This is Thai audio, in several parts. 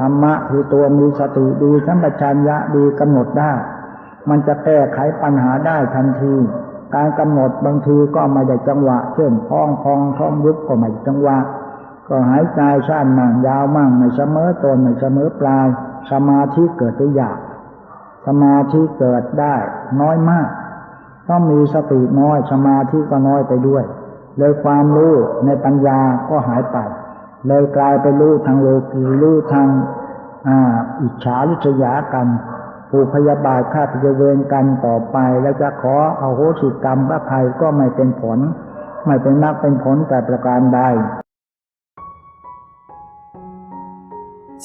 ธรรมะคือตัวมีสติดีสัมปชัญญะดีกำหนดได้ มันจะแก้ไขปัญหาได้ทันที การกำหนดบางทีก็ไม่ได้จังหวะ เช่นพองพองท้องยุบก็ไม่จังหวะ ก็หายใจสั้นมั่งยาวมั่งไม่เสมอตนไม่เสมอปลาย สมาธิเกิดได้ยากสมาธิเกิดได้น้อยมากต้องมีสติน้อยสมาธิก็น้อยไปด้วย เลยความรู้ในปัญญาก็หายไป เลยกลายไปรู้ทางโลกีรู้ทางอิจฉาริษยากันผูกพยาบาทฆ่าพยาเวรกันต่อไป แล้วจะขอเอาโหสิกรรมพระภัยก็ไม่เป็นผล ไม่เป็นนักเป็นผลแต่ประการใด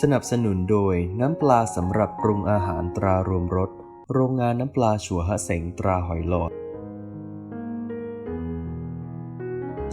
สนับสนุนโดยน้ำปลาสำหรับปรุงอาหารตรารวมรสโรงงานน้ำปลาชัวฮะเสงตราหอยหลอด